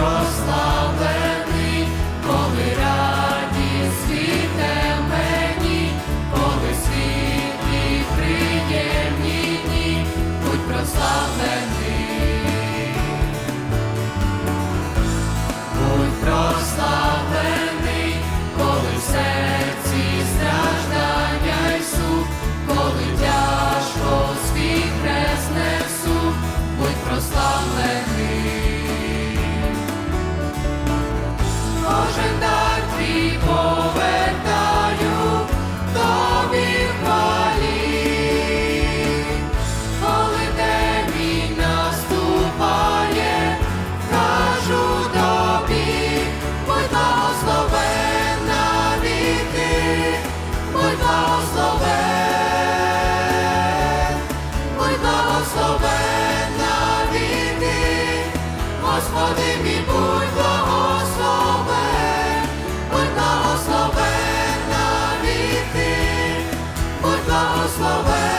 зросла. благословен, будь благословен на віки, Господи мій, будь благословен, будь благословен на віки, будь благословен.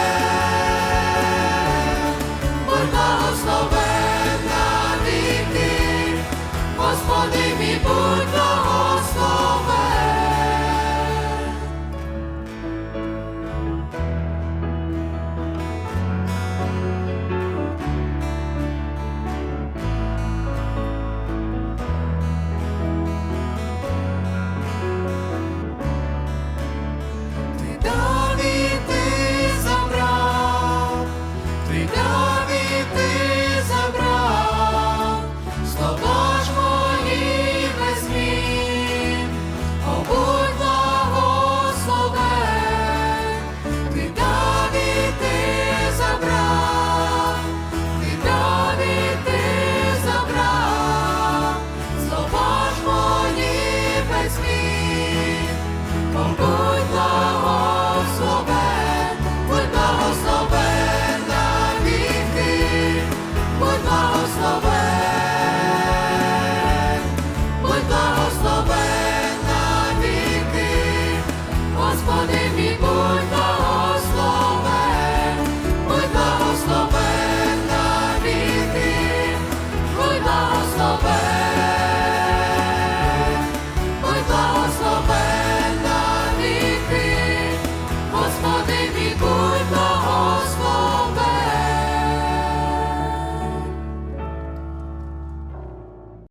благословен, будь благословен на віки, Господи мій будь благословен, будь благословен на віки, будь благословен.